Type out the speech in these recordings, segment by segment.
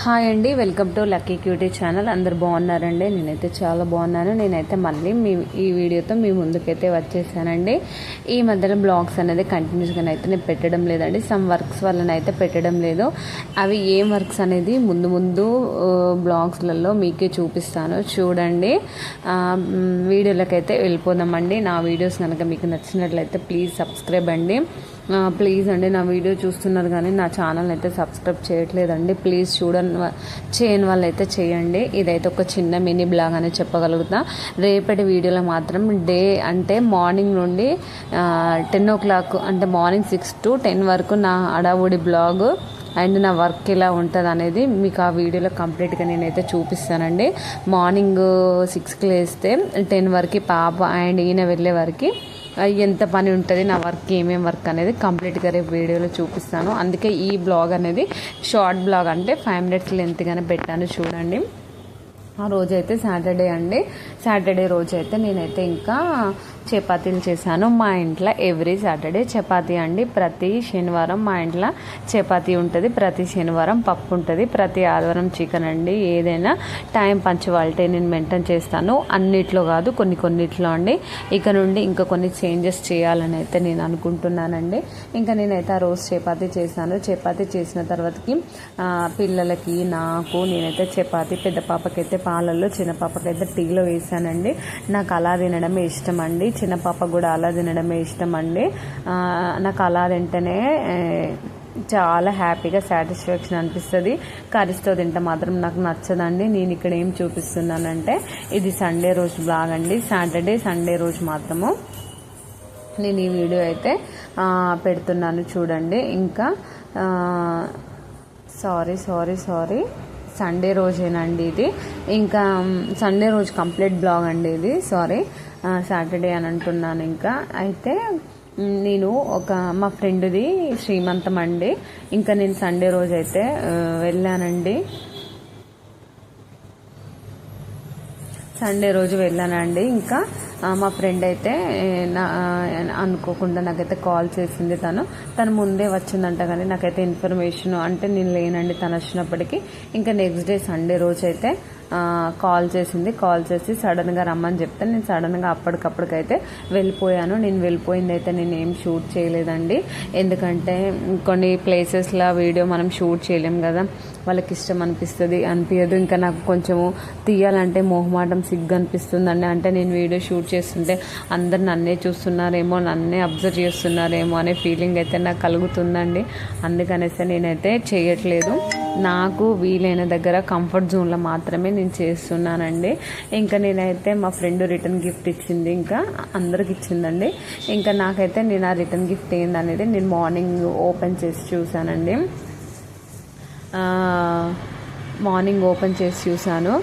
Hi అండి welcome to lucky cutie channel. అందరు బాగున్నారండి? నేనైతే చాలా బాగున్నాను. నేనైతే మళ్ళీ మీ ఈ వీడియోతో మీ ముందుకైతే వచ్చేసానండి. ఈ మధ్యలో బ్లాగ్స్ అనేది కంటిన్యూస్గా అయితే నేను పెట్టడం లేదండి. సమ్ వర్క్స్ వలన అయితే పెట్టడం లేదు. అవి ఏం వర్క్స్ అనేది ముందు ముందు బ్లాగ్స్లలో మీకే చూపిస్తాను. చూడండి. వీడియోలకైతే వెళ్ళిపోదామండి. నా వీడియోస్ కనుక మీకు నచ్చినట్లయితే ప్లీజ్ సబ్స్క్రైబ్ అండి. ప్లీజ్ అండి నా వీడియో చూస్తున్నారు కానీ నా ఛానల్ అయితే సబ్స్క్రైబ్ చేయట్లేదండి. ప్లీజ్ చూడండి. చేయని వాళ్ళు అయితే చేయండి. ఇదైతే ఒక చిన్న మినీ బ్లాగ్ అని చెప్పగలుగుతా. రేపటి వీడియోలో మాత్రం డే అంటే మార్నింగ్ నుండి టెన్ ఓ క్లాక్ అంటే మార్నింగ్ సిక్స్ టు టెన్ వరకు నా అడావుడి బ్లాగ్ అండ్ నా వర్క్ ఎలా ఉంటుంది అనేది మీకు ఆ వీడియోలో కంప్లీట్గా నేనైతే చూపిస్తానండి. మార్నింగ్ సిక్స్కి లేస్తే టెన్ వరకు పాప అండ్ ఈయన వెళ్ళే వరకు ఎంత పని ఉంటుంది నా వర్క్ ఏమేమి వర్క్ అనేది కంప్లీట్గా రేపు వీడియోలో చూపిస్తాను. అందుకే ఈ బ్లాగ్ అనేది షార్ట్ బ్లాగ్ అంటే ఫైవ్ మినిట్స్ లెంత్గానే పెట్టాను చూడండి. ఆ రోజైతే సాటర్డే అండి. సాటర్డే రోజైతే నేనైతే ఇంకా చపాతీలు చేశాను. మా ఇంట్లో ఎవ్రీ సాటర్డే చపాతీ అండి. ప్రతి శనివారం మా ఇంట్లో చపాతీ ఉంటుంది. ప్రతి శనివారం పప్పు ఉంటుంది. ప్రతి ఆదివారం చికెన్ అండి. ఏదైనా టైం పంచువాలిటీ నేను మెయింటైన్ చేస్తాను. అన్నిట్లో కాదు కొన్ని కొన్నిట్లో అండి. ఇక నుండి ఇంకా కొన్ని చేంజెస్ చేయాలని అయితే నేను అనుకుంటున్నానండి. ఇంకా నేనైతే ఆ రోజు చపాతీ చేశాను. చపాతీ చేసిన తర్వాతకి పిల్లలకి నాకు నేనైతే చపాతీ పెద్ద పాపకైతే పాలల్లో చిన్న పాపకైతే టీలో వేసానండి నాకు అలా తినడమే ఇష్టం అండి చిన్న పాప కూడా అలా తినడమే ఇష్టం అండి. నాకు అలా తింటేనే చాలా హ్యాపీగా సాటిస్ఫాక్షన్ అనిపిస్తుంది. కర్రీస్తో తింటే మాత్రం నాకు నచ్చదండి. నేను ఇక్కడ ఏం చూపిస్తున్నానంటే ఇది సండే రోజు బ్లాగ్ అండి. సాటర్డే సండే రోజు మాత్రము నేను ఈ వీడియో అయితే పెడుతున్నాను చూడండి. ఇంకా సారీ సారీ సారీ. సండే రోజేనండి ఇది. ఇంకా సండే రోజు కంప్లీట్ బ్లాగ్ అండి ఇది. సారీ. సాటర్డే అని అంటున్నాను ఇంకా. అయితే నేను ఒక మా ఫ్రెండ్ది శ్రీమంతం అండి. ఇంకా నేను సండే రోజు అయితే వెళ్ళానండి. సండే రోజు వెళ్ళానండి. ఇంకా మా ఫ్రెండ్ అయితే నా అనుకోకుండా నాకైతే కాల్ చేసింది తను. తను ముందే వచ్చిందంట కానీ నాకైతే ఇన్ఫర్మేషన్ అంటే నేను లేనండి తను వచ్చినప్పటికీ. ఇంకా నెక్స్ట్ డే సండే రోజు అయితే కాల్ చేసింది. కాల్ చేసి సడన్గా రమ్మని చెప్తే నేను సడన్గా అప్పటికప్పటికైతే వెళ్ళిపోయాను. నేను వెళ్ళిపోయింది అయితే నేను ఏం షూట్ చేయలేదండి. ఎందుకంటే కొన్ని ప్లేసెస్లో వీడియో మనం షూట్ చేయలేం కదా. వాళ్ళకి ఇష్టం అనిపిస్తుంది అనిపించదు ఇంకా నాకు కొంచెము తీయాలంటే మొహమాటం సిగ్గు అనిపిస్తుందండి అంటే నేను వీడియో షూట్ చేస్తుంటే అందరు నన్నే చూస్తున్నారేమో నన్నే అబ్జర్వ్ చేస్తున్నారేమో అనే ఫీలింగ్ అయితే నాకు కలుగుతుందండి. అందుకనేసి నేనైతే చేయట్లేదు. నాకు వీలైన దగ్గర కంఫర్ట్ జోన్లో మాత్రమే నేను చేస్తున్నానండి. ఇంకా నేనైతే మా ఫ్రెండ్ రిటర్న్ గిఫ్ట్ ఇచ్చింది ఇంకా అందరికి ఇచ్చిందండి. ఇంకా నాకైతే నేను ఆ రిటర్న్ గిఫ్ట్ ఏందనేది నేను మార్నింగ్ ఓపెన్ చేసి చూశానండి. మార్నింగ్ ఓపెన్ చేసి చూశాను.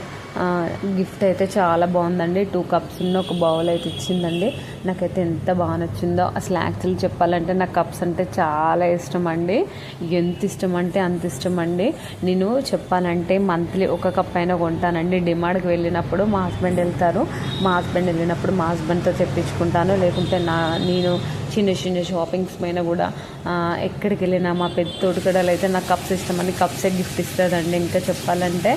గిఫ్ట్ అయితే చాలా బాగుందండి. టూ కప్స్ ఉన్న ఒక బౌల్ అయితే ఇచ్చిందండి. నాకైతే ఎంత బాగా నచ్చిందో. అసలు యాక్చువల్లీ చెప్పాలంటే నాకు కప్స్ అంటే చాలా ఇష్టం అండి. ఎంత ఇష్టం అంటే అంత ఇష్టం అండి. నేను చెప్పాలంటే మంత్లీ ఒక కప్ అయినా కొంటానండి. డిమాండ్కి వెళ్ళినప్పుడు మా హస్బెండ్ వెళ్తారు. మా హస్బెండ్ వెళ్ళినప్పుడు మా హస్బెండ్తో తెప్పించుకుంటాను. లేకుంటే నా నేను చిన్న చిన్న షాపింగ్స్ పైన కూడా ఎక్కడికి వెళ్ళినా మా పెద్ద తోటికడలు అయితే నాకు కప్స్ ఇష్టమని కప్సే గిఫ్ట్ ఇస్తుందండి ఇంకా చెప్పాలంటే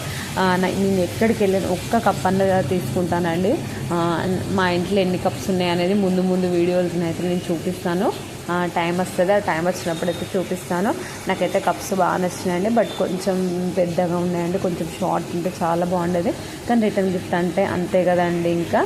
నేను ఎక్కడికి వెళ్ళిన ఒక్క కప్ అన్నది తీసుకుంటానండి. మా ఇంట్లో ఎన్ని కప్స్ ఉన్నాయి అనేది ముందు ముందు వీడియోస్ అయితే నేను చూపిస్తాను. టైం వస్తుంది. ఆ టైం వచ్చినప్పుడు అయితే చూపిస్తాను. నాకైతే కప్స్ బాగా నచ్చినాయండి. బట్ కొంచెం పెద్దగా ఉన్నాయండి. కొంచెం షార్ట్ ఉంటే చాలా బాగుండేది. కానీ రిటర్న్ గిఫ్ట్ అంటే అంతే కదండి ఇంకా.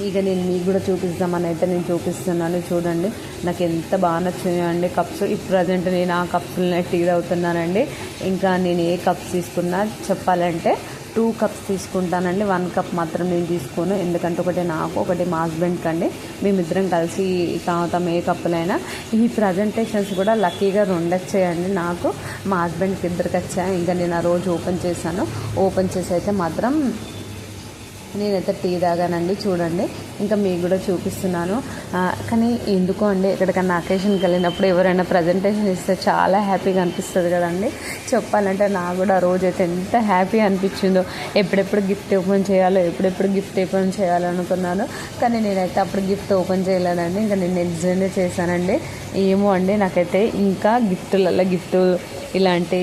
ఇక నేను మీకు కూడా చూపిస్తామని అయితే నేను చూపిస్తున్నాను. చూడండి నాకు ఎంత బాగా నచ్చినాయండి కప్స్. ఇప్పుడు ప్రజెంట్ నేను ఆ కప్స్ని టీ తాగుతున్నానండి ఇంకా నేను ఏ కప్స్ తీసుకున్నా చెప్పాలంటే టూ కప్స్ తీసుకుంటానండి. వన్ కప్ మాత్రం నేను తీసుకోను. ఎందుకంటే ఒకటి నాకు ఒకటి మా హస్బెండ్కి అండి. మేమిద్దరం కలిసి తాగుతాం ఏ కప్పులైనా. ఈ ప్రజెంటేషన్స్ కూడా లక్కీగా రెండు వచ్చాయండి నాకు. మా హస్బెండ్కి ఇద్దరికి వచ్చాయి. ఇంకా నేను ఆ రోజు ఓపెన్ చేశాను. ఓపెన్ చేసి అయితే మాత్రం నేనైతే టీ తాగానండి చూడండి. ఇంకా మీకు కూడా చూపిస్తున్నాను. కానీ ఎందుకో అండి ఎక్కడికన్నా అకేషన్కి వెళ్ళినప్పుడు ఎవరైనా ప్రజెంటేషన్ ఇస్తే చాలా హ్యాపీగా అనిపిస్తుంది కదండి. చెప్పాలంటే నాకు కూడా ఆ రోజు అయితే ఎంత హ్యాపీ అనిపించిందో. ఎప్పుడెప్పుడు గిఫ్ట్ ఓపెన్ చేయాలో ఎప్పుడెప్పుడు గిఫ్ట్ ఓపెన్ చేయాలనుకున్నాను కానీ నేనైతే అప్పుడు గిఫ్ట్ ఓపెన్ చేయలేదండి. ఇంకా నేను నెక్స్ట్ చేశానండి. ఏమో అండి నాకైతే ఇంకా గిఫ్ట్లలో గిఫ్ట్ ఇలాంటి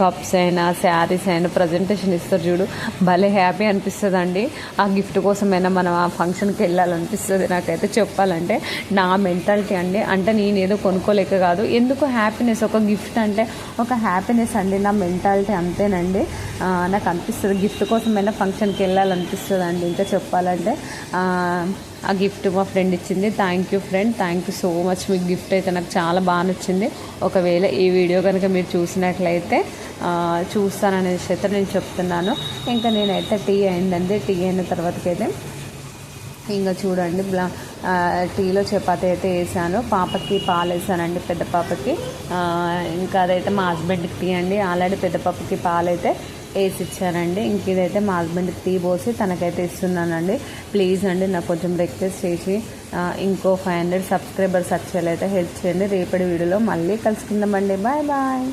కప్స్ అయినా శారీస్ అయినా ప్రజెంటేషన్ ఇస్తారు చూడు. భలే హ్యాపీ అనిపిస్తుంది అండి ఆ గిఫ్ట్ కోసమైనా మనం ఆ ఫంక్షన్కి వెళ్ళాలనిపిస్తుంది నాకైతే చెప్పాలంటే. నా మెంటాలిటీ అండి. అంటే నేను ఏదో కొనుక్కోలేక కాదు. ఎందుకు హ్యాపీనెస్ ఒక గిఫ్ట్ అంటే ఒక హ్యాపీనెస్ అండి. నా మెంటాలిటీ అంతేనండి. నాకు అనిపిస్తుంది. గిఫ్ట్ కోసమైనా ఫంక్షన్కి వెళ్ళాలనిపిస్తుంది అండి ఇంకా చెప్పాలంటే ఆ, గిఫ్ట్ మా ఫ్రెండ్ ఇచ్చింది. Thank you friend thank you so much మీకు గిఫ్ట్ అయితే నాకు చాలా బాగా నచ్చింది. ఒకవేళ ఈ వీడియో కనుక మీరు చూసినట్లయితే చూస్తాననేసి అయితే నేను చెప్తున్నాను. ఇంకా నేనైతే టీ అయిందండి. టీ అయిన తర్వాతకైతే ఇంకా చూడండి బ్లా టీలో చపాతీ అయితే వేసాను. పాపకి పాలు వేసానండి పెద్ద పాపకి. ఇంకా అదైతే మా హస్బెండ్కి టీ అండి. ఆల్రెడీ పెద్ద పాపకి పాలు అయితే వేసి ఇచ్చానండి. ఇంక ఇదైతే మా టీ పోసి తనకైతే ఇస్తున్నానండి. ప్లీజ్ అండి నాకు కొంచెం రిక్వెస్ట్ చేసి ఇంకో ఫైవ్ హండ్రెడ్ సబ్స్క్రైబర్స్ వచ్చేలా అయితే హెల్ప్ చేయండి. రేపటి వీడియోలో మళ్ళీ కలుసుకుందామండి. Bye bye